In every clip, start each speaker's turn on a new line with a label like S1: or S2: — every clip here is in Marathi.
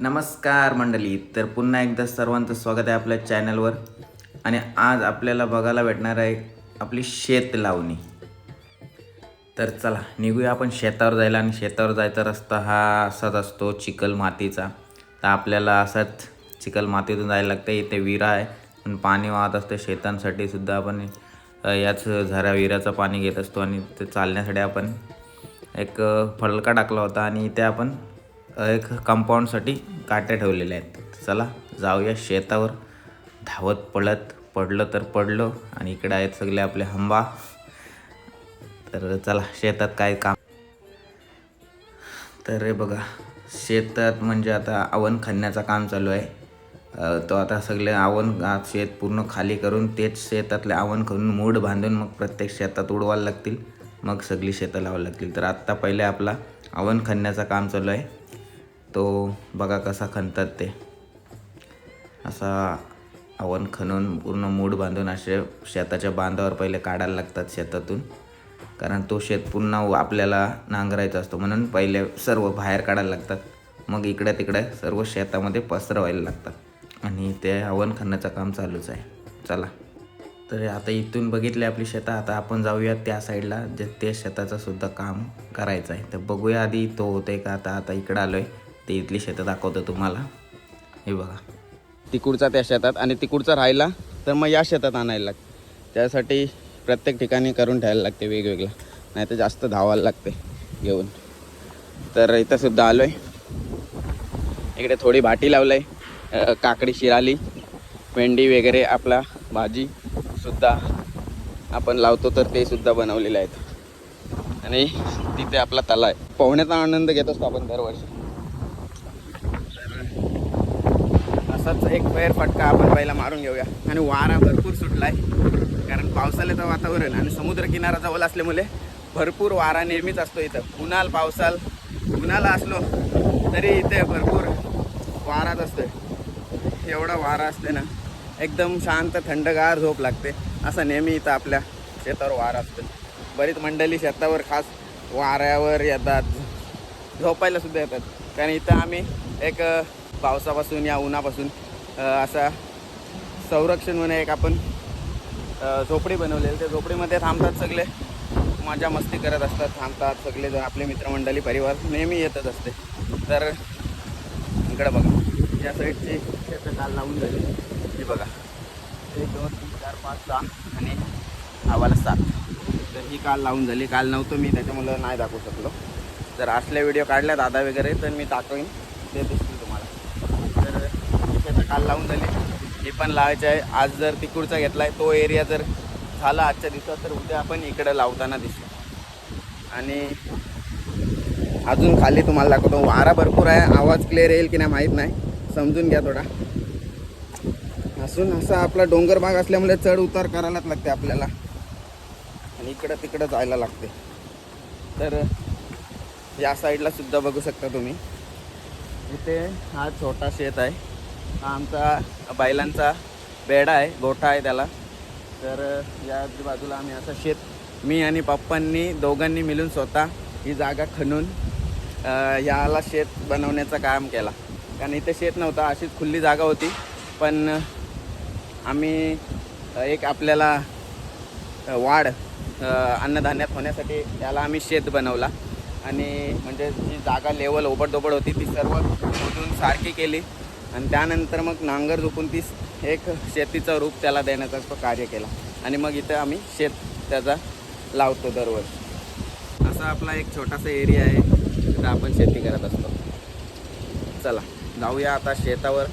S1: नमस्कार मंडळी तर पुन्हा एकदा सर्वांचं स्वागत आहे आपल्या चॅनलवर. आणि आज आपल्याला बघायला भेटणार आहे आपली शेत लावणी. तर चला निघूया आपण शेतावर जायला. आणि शेतावर जायचा रस्ता हा असाच असतो चिखल मातीचा. तर आपल्याला असाच चिखल मातीतून जायला लागतं. इथे विरा आहे. पण पाणी वाहत असतं. शेतांसाठी सुद्धा आपण याच झरा विराचं पाणी घेत असतो. आणि ते चालण्यासाठी आपण एक फलका टाकला होता. आणि इथे आपण एक कंपाऊंडसाठी काट्या ठेवलेल्या आहेत. चला जाऊया शेतावर. धावत पळत पडलं तर पडलं आणि इकडे आहेत सगळे आपले हंबा. तर चला शेतात काय काम? तर हे बघा शेतात म्हणजे आता आवण खणण्याचा काम चालू आहे. तो आता सगळे आवन शेत पूर्ण खाली करून तेच शेतातले आवण करून मूड बांधून मग प्रत्येक शेतात उडवायला लागतील. मग सगळी शेतं लावायला लागतील. तर आत्ता पहिले आपला आवन खणण्याचा काम चालू आहे. तो बघा कसा खणतात ते. असा आवण खणून पूर्ण मूड बांधून असे शेताच्या बांधावर पहिले काढायला लागतात शेतातून. कारण तो शेत पुन्हा आपल्याला नांगरायचा असतो. म्हणून पहिले सर्व बाहेर काढायला लागतात. मग इकडे तिकडे सर्व शेतामध्ये पसरवायला लागतात. आणि ते आवण खणण्याचं काम चालूच आहे. चला. तर आता इथून बघितले आपली शेतं. आता आपण जाऊया त्या साईडला. जे ते शेताचं सुद्धा काम करायचं आहे. तर बघूया आधी तो होतंय का? आता आता इकडं आलो आहे ते इथली शेतं दाखवतो तुम्हाला. हे बघा.
S2: तिकडचा त्या शेतात आणि तिकडचा राहिला तर मग या शेतात आणायला लागते. त्यासाठी प्रत्येक ठिकाणी करून ठेवायला लागते वेगवेगळं. नाही तर जास्त धावायला लागते घेऊन. तर इथं सुद्धा आलो आहे इकडे थोडी भाटी लावलं आहे काकडी शिराली भेंडी वगैरे आपला भाजी सुद्धा आपण लावतो तर ते सुद्धा बनवलेले आहेत. आणि तिथे आपला तला आहे. पोहण्याचा आनंद घेत असतो आपण दरवर्षी. असाच एक फेर फटका आपण पहिला मारून घेऊया. आणि वारा भरपूर सुटला आहे कारण पावसाळ्याचं वातावरण आणि समुद्रकिनारा जवळ असल्यामुळे भरपूर वारा नेहमीच असतो इथं. उन्हाळ पावसाल उन्हाला असलो तरी इथे भरपूर वाराच असतो एवढा वारा असते ना एकदम शांत थंडगार झोप लागते. असं नेहमी इथं आपल्या शेतावर वारा असतो. बरीच मंडळी शेतावर खास वाऱ्यावर येतात. झोपायला सुद्धा येतात. कारण इथं आम्ही एक पावसापासून या उन्हापासून असा संरक्षण म्हणून एक आपण झोपडी बनवलेली. त्या झोपडीमध्ये थांबतात सगळे. मजा मस्ती करत असतात थांबतात सगळे जण आपले मित्रमंडळी परिवार नेहमी येतच असते. तर इकडं बघा या साईडची शेतं काल लावून झाली. ही बघा. एक दोन तीन चार पाच सहा आणि आवाला सात. तर ही काल लावून झाली. काल नव्हतं मी त्याच्यामुळं नाही दाखवू शकलो. जर असले व्हिडिओ काढल्या दादा वगैरे तर मी दाखवेन. ते दिसले तुम्हाला तर ही शेतं काल लावून झाली. हे पण लावायचे आहे. आज जर तिकडचा घेतला आहे तो एरिया जर झाला आजच्या दिवसात तर उद्या आपण इकडं लावताना दिसू आणि अजून खाली तुम्हाला दाखवतो. वारा भरपूर आहे. आवाज क्लिअर येईल की नाही माहीत नाही. समजून घ्या थोडा. असून असा आपला डोंगर भाग असल्यामुळे चढ उतार करायलाच लागते आपल्याला. आणि इकडं तिकडं जायला लागते. तर या साईडला सुद्धा बघू शकता तुम्ही. इथे हा छोटा शेत आहे. हा आमचा बैलांचा बेडा आहे गोठा आहे त्याला. तर या बाजूला आम्ही असं शेत मी आणि पप्पांनी दोघांनी मिळून स्वतः ही जागा खणून याला शेत बनवण्याचं काम केला. कारण इथे शेत नव्हतं अशीच खुल्ली जागा होती. पण आम्ही एक आपल्याला वाढ अन्नधान्यात होण्यासाठी त्याला आम्ही शेत बनवला. आणि म्हणजे जी जागा लेवल ओबडधोबड होती ती सर्व खोदून सारखी केली. आणि त्यानंतर मग नांगर झोपून ती एक शेतीचं रूप त्याला देण्याचं कार्य केला. आणि मग इथं आम्ही शेत त्याचा लावतो दरवर्षी. असा आपला एक छोटासा एरिया आहे तिथं आपण शेती करत असतो. चला जाऊया आता शेतावर.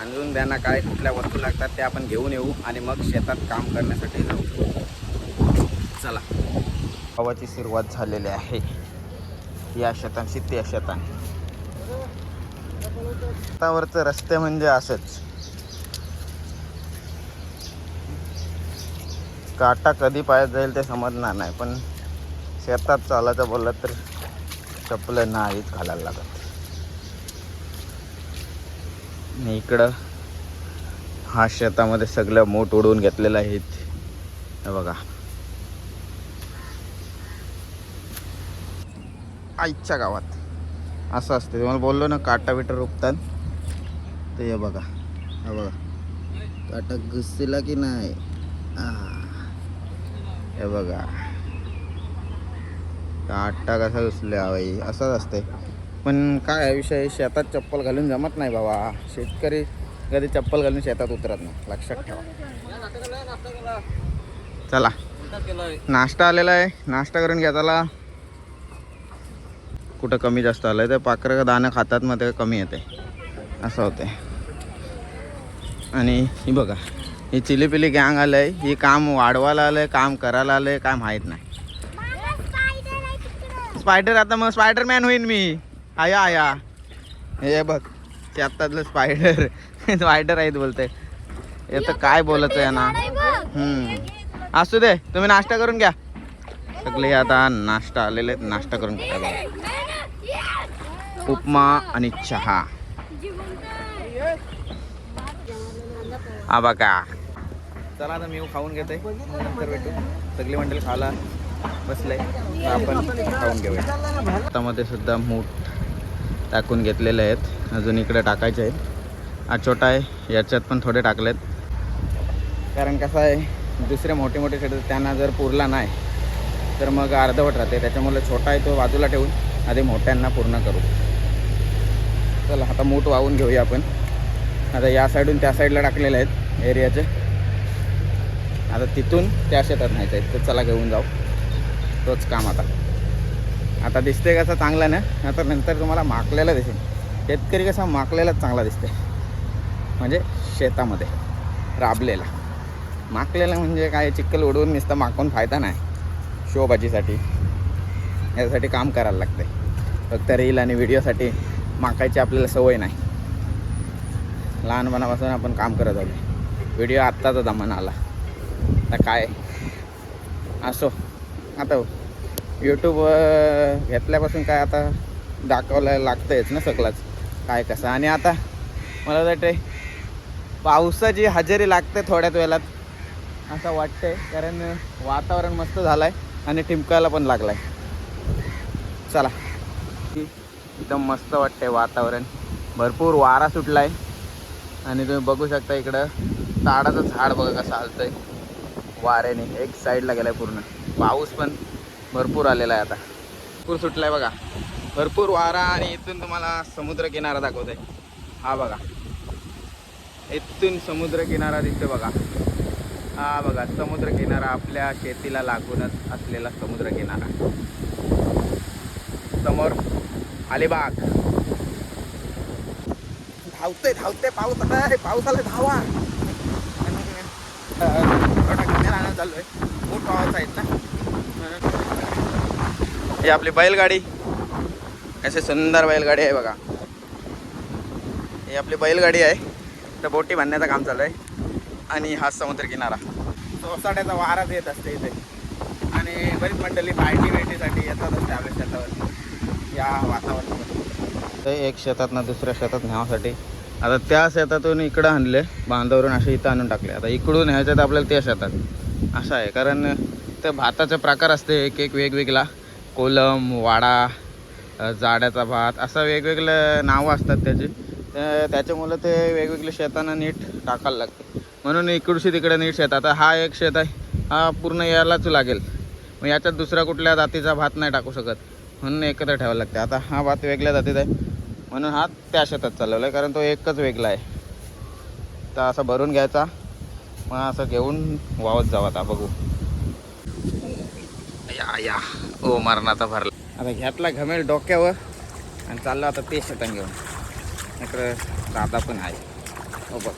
S2: आणून त्यांना काय कुठल्या वस्तू लागतात ते आपण घेऊन येऊ आणि मग शेतात काम करण्यासाठी जाऊ. चला. गावाची सुरुवात झालेली आहे. या शेतांशी त्या शेतांनी शेतावरचं रस्ते म्हणजे असंच. काटा कधी पायात जाईल ते समजणार नाही पण शेतात चालायचं बोललं तर चपलं नाहीच घालायला लागत. आणि इकडं हा शेतामध्ये सगळं मोठ उडवून घेतलेलं आहे हे बघा. आईच्या गावात. असं असते. तुम्हाला बोललो ना काटा बिटा रोपतात. तर हे बघा. हा बघा. काटा घुसला की नाही? हे बघा. काटा कसा घुसला बाई? असंच असते पण काय आहे विषय? शेतात चप्पल घालून जमत नाही बाबा. शेतकरी कधी चप्पल घालून शेतात उतरत नाही. लक्षात ठेवा. चला. नाश्ता आलेला आहे. नाश्ता करून घ्या चला. कुठं कमी जास्त आलं आहे ते पाखरं दाणं खातात मग ते कमी येते. असं होते. आणि ही बघा ही चिलीपिली गँग आलं आहे ही काम वाढवायला आलं आहे काम करायला आलं आहे काय माहीत नाही. स्पायडर आता मग स्पायडरमॅन होईन मी. आया आया. हे बघ आत्तातलं स्पायडर स्पायडर आहेत बोलते. हे तर काय बोलायचं आहे ना असू दे तुम्ही नाश्ता करून घ्या. सगळे आता नाश्ता आलेले आहेत नाश्ता करून घ्या. उपमा आणि चहा. हा बघा. चला आता मी खाऊन घेते. नंतर भेटू. सगळी मंडळी खायला बसले. आपण खाऊन घेऊया. हातामध्ये सुद्धा मूठ टाकून घेतलेले आहेत. अजून इकडे टाकायचे आहेत. हा छोटा आहे. याच्यात पण थोडे टाकलेत. कारण कसं आहे दुसरे मोठे मोठे खेळ त्यांना जर पुरला नाही तर मग अर्धवट राहते. त्याच्यामुळे छोटा आहे तो बाजूला ठेवून आधी मोठ्यांना पूर्ण करू. चला आता मूठ वाहून घेऊया आपण. आता या साईडून त्या साईडला टाकलेले आहेत एरियाचे. आता तिथून त्या शेतात न्यायचं आहेत. तर चला घेऊन जाऊ. तोच काम आता. आता दिसते कसं चांगला ना? नंतर नंतर तुम्हाला माकलेला दिसेल. शेतकरी कसा माकलेलाच चांगला दिसते म्हणजे शेतामध्ये राबलेला. माकलेला म्हणजे काय चिखल उडवून नुसतं माकून फायदा नाही. शोभाजीसाठी. यासाठी काम करायला लागते फक्त रील आणि व्हिडिओसाठी माकायची आपल्याला सवय नाही. लहानपणापासून आपण काम करत आलो. व्हिडिओ आत्ताचा जमाना आला. आता काय? असो. आता यूट्यूब घेतल्यापासून काय आता दाखवायला लागतंयच ना सगळंच. काय कसं? आणि आता मला वाटते पावसाची हजेरी लागते थोड्याच वेळात. असं वाटतंय कारण वातावरण मस्त झालं आहे आणि ठिमकायला पण लागलं आहे चला. एकदम मस्त वाटतंय वातावरण. भरपूर वारा सुटला आहे आणि तुम्ही बघू शकता इकडं ताडाचं झाड बघा कसं हलतंय वाऱ्याने एक साईडला गेलाय पूर्ण. पाऊस पण भरपूर आलेला आहे आता. भरपूर सुटलाय बघा. भरपूर वारा आणि इथून तुम्हाला समुद्र किनारा आहे हा बघा. इथून समुद्र किनारा दिसतो बघा. हा बघा समुद्र किनारा आपल्या शेतीला लागूनच असलेला समुद्र किनारा समोर अलिबाग. धावते धावते पाऊस आता पावसाला धावा आणि, चालू आहे खूप पावस आहेत ना. ही आपली बैलगाडी. अशी सुंदर बैलगाडी आहे बघा. ही आपली बैलगाडी आहे. तर बोटी बांधण्याचं काम चालू आहे आणि हा समुद्र किनारा. सोसाट्याचा वाराच येत असते इथे. आणि बरीच मंडळी पार्टी वेटीसाठी येतात असते आपल्या शेतावर या वातावरणामध्ये. ते एक शेतातनं दुसऱ्या शेतात न्यावासाठी. आता त्या शेतातून इकडं आणले बांधावरून असे इथं आणून टाकले. आता इकडून न्यायचं तर आपल्याला त्या शेतात. असं आहे. कारण ते भाताचे प्रकार असते एक एक वेगवेगळा. कोलम वाडा जाड्याचा भात असं वेगवेगळं नावं असतात त्याची. त्या- त्याच्यामुळं ते वेगवेगळे शेतांना नीट टाकायला लागते. म्हणून इकडची तिकडे नीट शेत. आता हा एक शेत आहे. हा पूर्ण यायलाच लागेल. मग याच्यात दुसऱ्या कुठल्या जातीचा भात नाही टाकू शकत. म्हणून एकत्र ठेवायला लागते. आता हा भात वेगळ्या जातीत आहे. म्हणून हा त्या शेतात चालवला आहे कारण तो एकच वेगळा आहे. तर असं भरून घ्यायचा. मग असं घेऊन वावत जावा आता बघू. या या. ओ मरणाचा भरला. आता घ्यातला घमेल डोक्यावर आणि चाललो आता ते शेतान घेऊन. इकडं दादा पण आहे. हो बघ.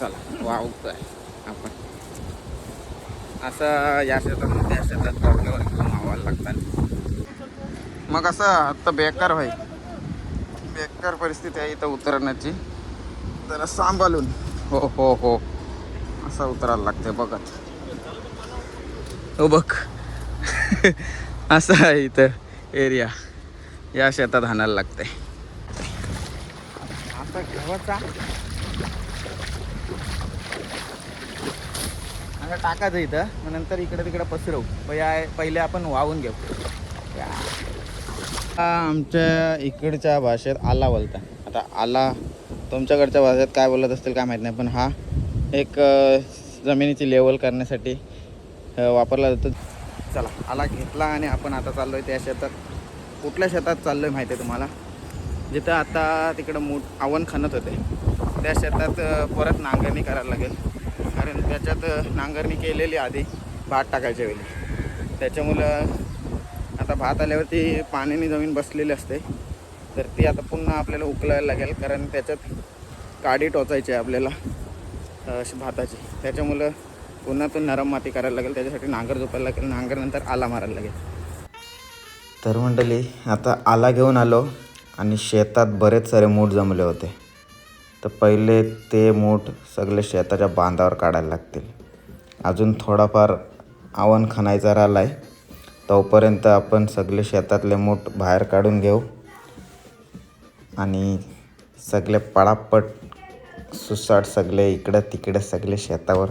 S2: चला वावतोय आपण. असं या शेतात त्या शेतात डोक्यावर घेऊन वावायला लागतात. मग असं आता बेकार भाई बेकार परिस्थिती आहे इथं उतरण्याची. जरा सांभाळून. हो हो हो. असं उतरायला लागते बघत. हो बघ. असं आहे इथं एरिया. या शेतात हाणायला लागते आता टाकायचं इथं मग नंतर इकडे तिकडे पसरवू. पहिले पहिले आपण वाहून घेऊ. या. आमच्या इकडच्या भाषेत आला बोलता आता आला तुमच्याकडच्या भाषेत काय बोलत असतील काय माहीत नाही पण हा एक जमिनीची लेवल करण्यासाठी वापरला जातो. चला आला घेतला आणि आपण आता चाललो आहे त्या शेतात. कुठल्या शेतात चाललो आहे माहिती आहे तुम्हाला? जिथं आता तिकडं मोठ आव्हान खणत होते. त्या शेतात परत नांगरणी करायला लागेल. कारण त्याच्यात नांगरणी केलेली आधी भात टाकायच्या वेळी. त्याच्यामुळं आता भात आल्यावरती पाण्याने जमीन बसलेली असते. तर ती आता पुन्हा आपल्याला उकलायला लागेल कारण त्याच्यात काडी टोचायची आहे आपल्याला अशी भाताची. त्याच्यामुळं पुन्हा तो नरम माती करायला लागेल त्याच्यासाठी नांगर झोपायला लागेल नांगरनंतर आला मारायला लागेल.
S1: तर मंडळी आता आला घेऊन आलो आणि शेतात बरेच सारे मूठ जमले होते. तर पहिले ते मूठ सगळे शेताच्या बांधावर काढायला लागतील. अजून थोडाफार आवन खणायचा राहिला आहे तोपर्यंत आपण सगळे शेतातले मूठ बाहेर काढून घेऊ आणि सगळे पडापट सुसाट सगळे इकडं तिकडे सगळे शेतावर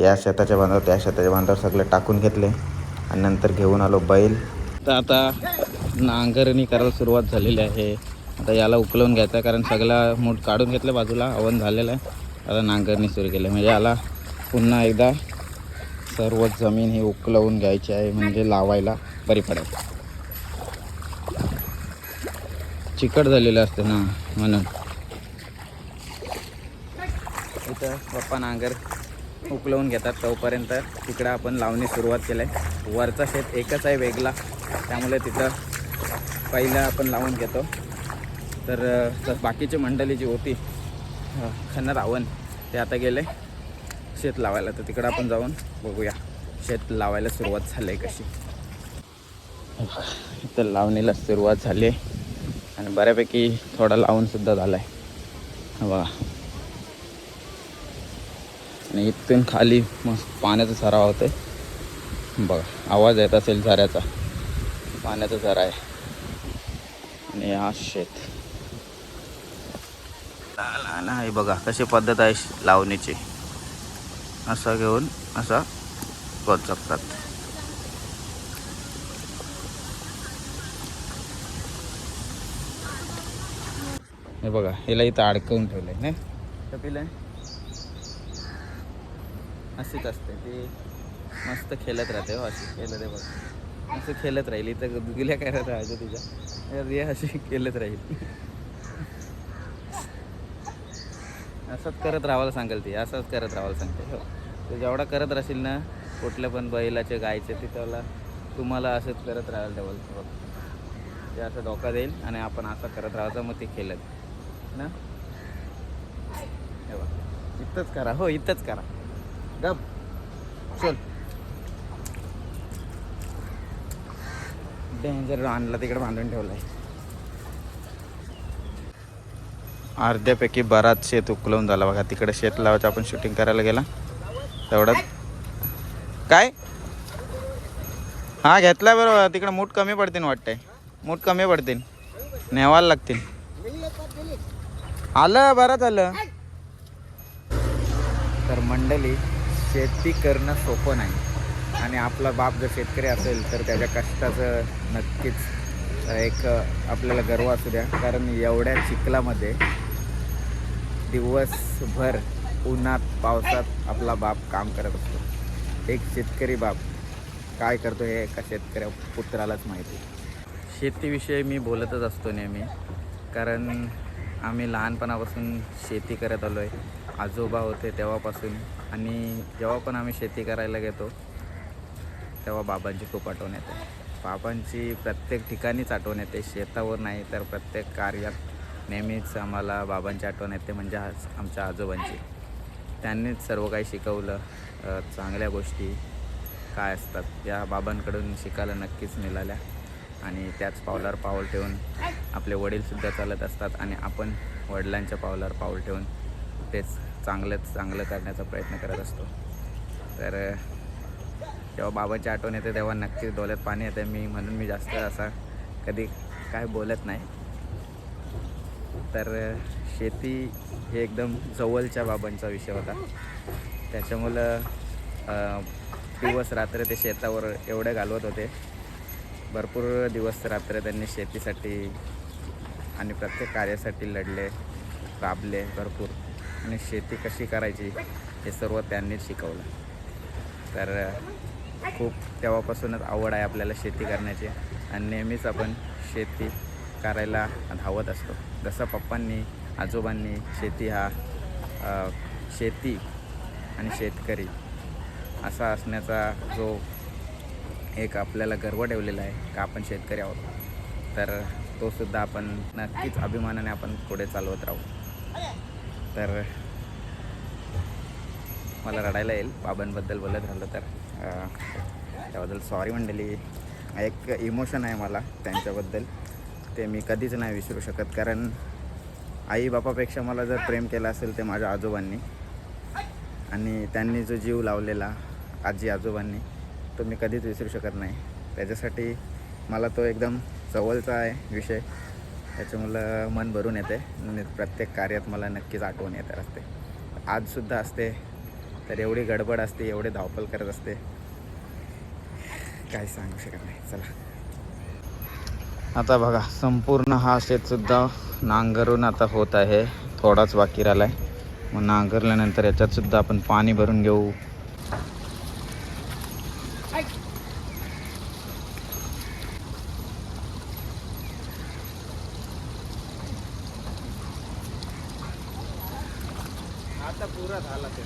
S1: या शेताच्या बांधावर त्या शेताच्या बांधावर सगळे टाकून घेतले आणि नंतर घेऊन आलो बैल.
S2: तर आता नांगरणी करायला सुरुवात झालेली आहे. आता याला उकलवून घ्यायचं आहे कारण सगळा मूठ काढून घेतलं बाजूला हवन झालेलं आहे. आता नांगरणी सुरू केली म्हणजे याला पुन्हा एकदा सर्व जमीन ही उकलवून घ्यायची आहे म्हणजे लावायला बरी पडेल. चिकट झालेलं असते ना म्हणून. इथं पप्पा नांगर उकलवून घेतात तोपर्यंत. तिकडं आपण लावणी सुरुवात केलं आहे वरचा शेत एकच आहे वेगळा. त्यामुळे तिथं पहिलं आपण लावून घेतो. तर बाकीची मंडळी जी होती खन रावण ते आता गेले. शेत लावायला तर तिकडं आपण जाऊन बघूया. शेत लावायला सुरुवात झाली आहे कशी. इथं लावणीला सुरुवात झाली आहे आणि बऱ्यापैकी थोडा लावूनसुद्धा झाला आहे बघा आणि इथून खाली मस्त पाण्याचा सराव होतो आहे बघा आवाज येत असेल झऱ्याचा. पाण्याचा झरा आहे. आणि हा शेत.
S1: ना हे बघा कशी पद्धत आहे लावणीची. असा घेऊन असा कोचकतात
S2: हे बघा हिला इथं अडकवून ठेवलं आहे ना कपिल अशीच असते ती. मस्त खेळत राहते हो अशी खेळत आहे बघ असं खेळत राहील. इथं गुगल्या करत राहायचं तिच्या. रे अशी खेळत राहील. असंच करत राहायला सांगेल ती. असंच करत राहायला सांगते हो. तर जेवढा करत राहशील ना कुठल्या पण बैलाचे गायचे तिथला तुम्हाला असंच करत राहायला डबल बघ ते असं धोका देईल आणि आपण असं करत राहायचं मग ते खेळत. ना? इथंच करा. हो इथंच करा. गप. चल. डेंजर आणला तिकडे बांधून ठेवलाय.
S1: अर्ध्यापैकी बराच शेत उकलवून झाला बघा. तिकडे शेत लावायचं आपण शूटिंग करायला गेला. तेवढ्यात काय? हा घेतलाय बरोबर. तिकडे मूठ कमी पडतील वाटतंय. मूठ कमी पडतील नेवायला लागतील आलं बरं झालं.
S2: तर मंडळी शेती करणं सोपं नाही. आणि आपला बाप जर शेतकरी असेल तर त्याच्या कष्टाचं नक्कीच एक आपल्याला गर्व असू द्या. कारण एवढ्या चिखलामध्ये दिवसभर उन्हात पावसात आपला बाप काम करत असतो. एक शेतकरी बाप काय करतो हे एका शेतकऱ्या पुत्रालाच माहिती शेतीविषयी मी बोलतच असतो नेहमी कारण आम्ही लहानपणापासून शेती करत आलो आहे. आजोबा होते तेव्हापासून आणि जेव्हा पण आम्ही शेती करायला घेतो तेव्हा बाबांची खूप आठवण येते. बाबांची प्रत्येक ठिकाणीच आठवण येते शेतावर नाही तर प्रत्येक कार्यात नेहमीच आम्हाला बाबांची आठवण येते म्हणजे आज आमच्या आजोबांची. त्यांनीच सर्व काही शिकवलं. चांगल्या गोष्टी काय असतात या बाबांकडून शिकायला नक्कीच मिळाल्या. आणि त्याच पावलावर पाऊल ठेवून आपले वडीलसुद्धा चालत असतात आणि आपण वडिलांच्या पावलावर पाऊल ठेवून तेच चांगलंच चांगलं करण्याचा प्रयत्न करत असतो. तर जेव्हा बाबाची आठवण येते तेव्हा नक्कीच डोळ्यात पाणी येते. मी म्हणून मी जास्त असा कधी काय बोलत नाही. तर शेती हे एकदम जवळच्या बाबांचा विषय होता. त्याच्यामुळं दिवस रात्र ते शेतावर एवढे घालवत होते. भरपूर दिवस रात्र त्यांनी शेतीसाठी आणि प्रत्येक कार्यासाठी लढले राबले भरपूर. आणि शेती कशी करायची हे सर्व त्यांनीच शिकवलं. तर खूप तेव्हापासूनच आवड आहे आपल्याला शेती करण्याची. आणि नेहमीच आपण शेती करायला धावत असतो. जसं पप्पांनी आजोबांनी शेती हा शेती आणि शेतकरी असा असण्याचा जो एक आपल्याला गर्व ठेवलेला आहे का आपण शेतकरी आहोत. तर तोसुद्धा आपण नक्कीच अभिमानाने आपण पुढे चालवत राहू. तर मला रडायला येईल. बाबांबद्दल बोलत राहिलं तर त्याबद्दल सॉरी मंडळी. एक इमोशन आहे मला त्यांच्याबद्दल. ते मी कधीच नाही विसरू शकत. कारण आई बापापेक्षा मला जर प्रेम केलं असेल ते माझ्या आजोबांनी. आणि त्यांनी जो जीव लावलेला आजी आजोबांनी तो मी कधीच विसरू शकत नाही. त्याच्यासाठी मला तो एकदम जवळचा आहे विषय. त्याच्यामुळं मन भरून येते. प्रत्येक कार्यात मला नक्कीच आठवण येते असते. आजसुद्धा असते तर एवढी गडबड असते एवढे धावपल करत असते. काही सांगू शकत नाही. चला. आता बघा संपूर्ण हा शेतसुद्धा नांगरून आता होत आहे. थोडाच बाकी राहिला आहे मग नांगरल्यानंतर याच्यातसुद्धा आपण पाणी भरून घेऊ आता पुरा झाला ते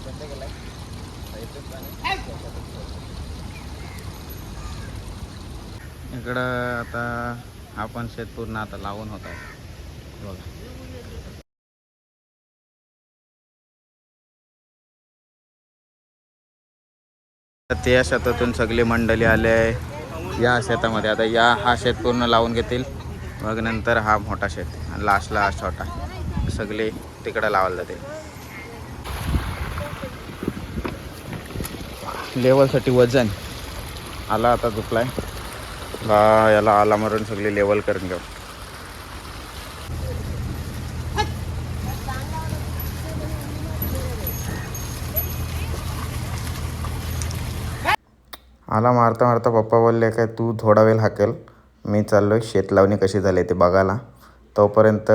S2: बंद केलाय इकडं आता आपण शेत पूर्ण आता लावून होत आहे. बघा. ते या शेतातून सगळी मंडळी आले आहे. या शेतामध्ये आता या हा शेत पूर्ण लावून घेतील. मग नंतर हा मोठा शेत आणि लास्टला हा छोटा. सगळे तिकडं लावायला जाते लेवलसाठी वजन आला आता दुखलाय. ला याला आला मारून सगळी लेवल करून घेऊ. आला मारता मारता पप्पा बोलले काय तू थोडा वेळ हाकेल? मी चाललो आहे शेत लावणी कशी झाली ते बघायला. तोपर्यंत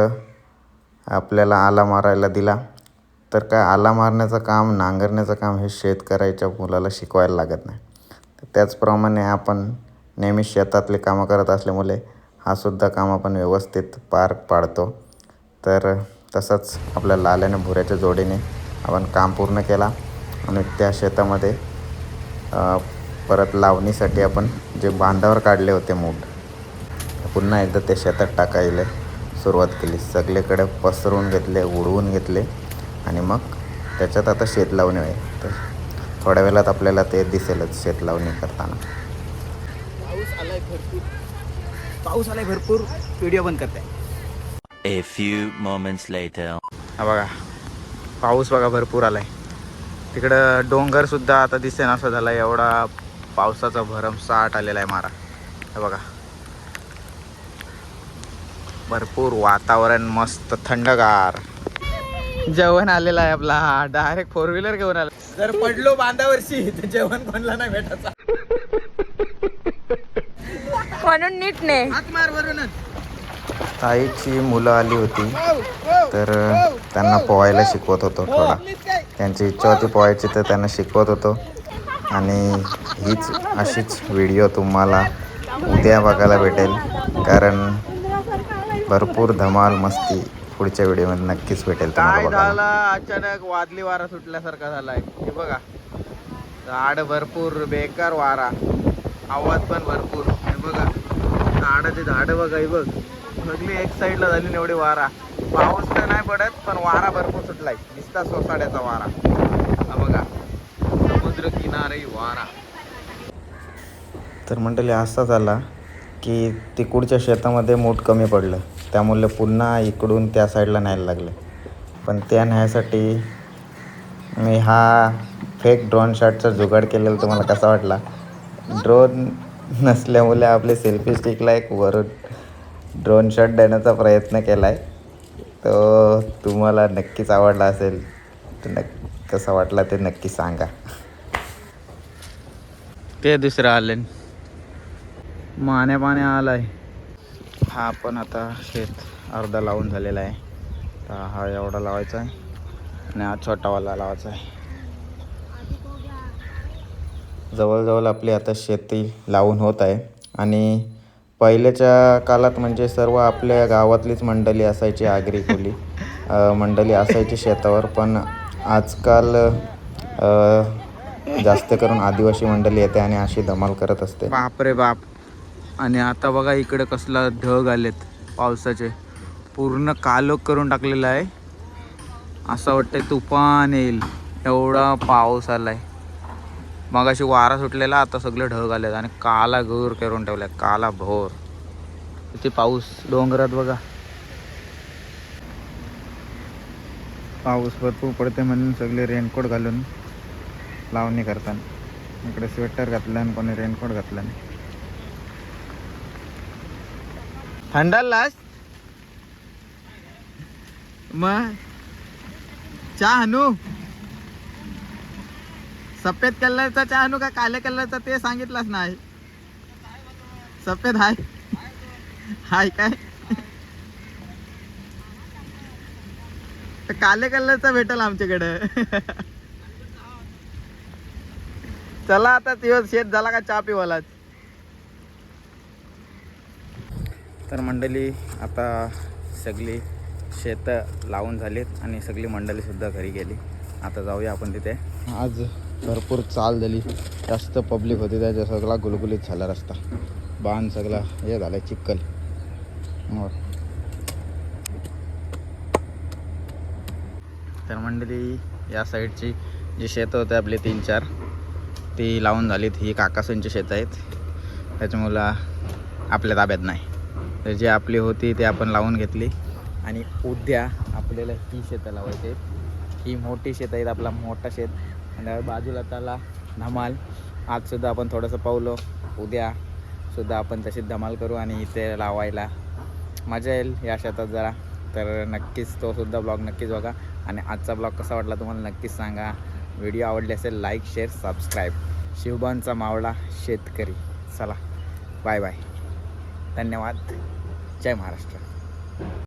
S2: आपल्याला आला मारायला दिला. तर काय आला मारण्याचं काम नांगरण्याचं काम हे शेतकऱ्याच्या मुलाला शिकवायला लागत नाही. त्याचप्रमाणे आपण नेहमी शेतातले कामं करत असल्यामुळे हा सुद्धा काम आपण व्यवस्थित पार पाडतो. तर तसंच आपल्या लाल्याने भुऱ्याच्या जोडीने आपण काम पूर्ण केला आणि त्या शेतामध्ये परत लावणीसाठी आपण जे बांधावर काढले होते मूग पुन्हा एकदा ते शेतात टाकायला सुरुवात केली. सगळीकडे पसरवून घेतले उडवून घेतले आणि मग त्याच्यात आता शेत लावणी आहे. तर थोड्या वेळात आपल्याला ते दिसेलच शेत लावणी करताना
S3: पाऊस आलाय भरपूर पाऊस आलाय भरपूर व्हिडिओ बंद करताय.
S4: A few moments later.
S2: हा बघा पाऊस बघा भरपूर आलाय. तिकडं डोंगर सुद्धा आता दिसे असं झाला एवढा पावसाचा भरमसाठ आलेला आहे मारा. हे बघा. भरपूर वातावरण मस्त थंडगार. जेवण आलेलं आहे आपला. डायरेक्ट फोर व्हीलर घेऊन आला.
S3: जर पडलो बांधावरशी तर जेवण कोणला नाही भेटायचा.
S5: म्हणून नीट ने.
S3: हात मार वरूनच.
S2: ताईची मुलं आली होती तर त्यांना पोहायला शिकवत होतो थोडा. त्यांची इच्छा होती पोहायची तर त्यांना शिकवत होतो. आणि हीच अशीच व्हिडिओ तुम्हाला उद्या बघायला भेटेल कारण भरपूर धमाल मस्ती पुढच्या व्हिडिओमध्ये नक्कीच भेटेल तुम्हाला
S3: झाला? अचानक वादली वारा सुटल्यासारखा झालाय. हे बघा. झाड भरपूर बेकार वारा. आवाज पण भरपूर. हे बघा. झाडाचे झाडं बघा हे बघ. सगळी एक साईडला झाली ना एवढी वारा. पाऊस तर नाही पडत पण वारा भरपूर सुटलाय. दिसता सोसाड्याचा वारा. हा बघा. समुद्र किनारे वारा.
S2: तर मंडळी असा झाला की तिकडच्या शेतामध्ये मोठ कमी पडलं. त्यामुळे पुन्हा इकडून त्या साईडला न्यायला लागलं. पण त्या न्यायसाठी मी हा फेक ड्रोन शॉटचा जुगाड केलेला तुम्हाला कसा वाटला? ड्रोन नसल्यामुळे आपले सेल्फी स्टिकला एक वरून ड्रोन शॉट देण्याचा प्रयत्न केला आहे तो तुम्हाला नक्कीच आवडला असेल तर नक्की कसा वाटला ते नक्की सांगा. ते दुसरं आले. माने पाने आलाय. हा पण आता शेत अर्धा लावून झालेला आहे. तर हा एवढा लावायचा आहे आणि हा छोटावाला लावायचा आहे.
S1: जवळजवळ आपली आता शेती लावून होत आहे. आणि पहिल्याच्या काळात म्हणजे सर्व आपल्या गावातलीच मंडळी असायची आगरी कोली मंडळी असायची शेतावर पण आजकाल जास्त करून आदिवासी मंडळी येते आणि अशी धमाल करत असते.
S2: बाप रे बाप. आणि आता बघा इकडे कसला ढग आलेत पावसाचे. पूर्ण कालोख करून टाकलेला आहे. असं वाटतंय तुफान येईल. एवढा पाऊस आलाय. मग अशी वारा सुटलेला आता सगळे ढग आलेत आणि काला घोर करून ठेवलाय काला भोर. किती पाऊस डोंगरात बघा. पाऊस भरपूर पडते म्हणून सगळे रेनकोट घालून लावणी करताना. इकडे स्वेटर घातलं आणि कोणी रेनकोट घातलं नाही. थंडालास मग? चहा आणू? सफेद कलरचा चहा आणू का काल्या कलरचा ते सांगितलंच नाही. सफेद हाय. हाय काय? काले कलरचा भेटल आमच्याकडं. चला आता दिवस शेत झाला का चहा पिवालाच. तर मंडळी आता सगळी शेतं लावून झालीत आणि सगळी मंडळीसुद्धा घरी गेली. आता जाऊया आपण तिथे. आज भरपूर चाल झाली. जास्त पब्लिक होती त्याच्या सगळा गुलगुलीत झाला रस्ता. बाण सगळा हे झालं चिक्कल तर मंडळी या साईडची जी शेतं होते आपले तीन चार ती लावून झालीत. ही काकासूंची शेतं आहेत. त्याच्यामुळं आपल्या ताब्यात नाही. तर जी आपली होती ती आपण लावून घेतली. आणि उद्या आपल्याला ही शेतं लावायची ही मोठी शेत आहेत आपला मोठा शेत. आणि बाजूला त्याला धमाल. आजसुद्धा आपण थोडंसं पावलो उद्या सुद्धा आपण तशीच धमाल करू आणि इथे लावायला मजा येईल या शेतात जरा. तर नक्कीच तोसुद्धा ब्लॉग नक्कीच बघा. आणि आजचा ब्लॉग कसा वाटला तुम्हाला नक्कीच सांगा. व्हिडिओ आवडले असेल लाईक शेअर सबस्क्राईब. शिवबांचा मावळा शेतकरी. चला बाय बाय. धन्यवाद. जय महाराष्ट्र.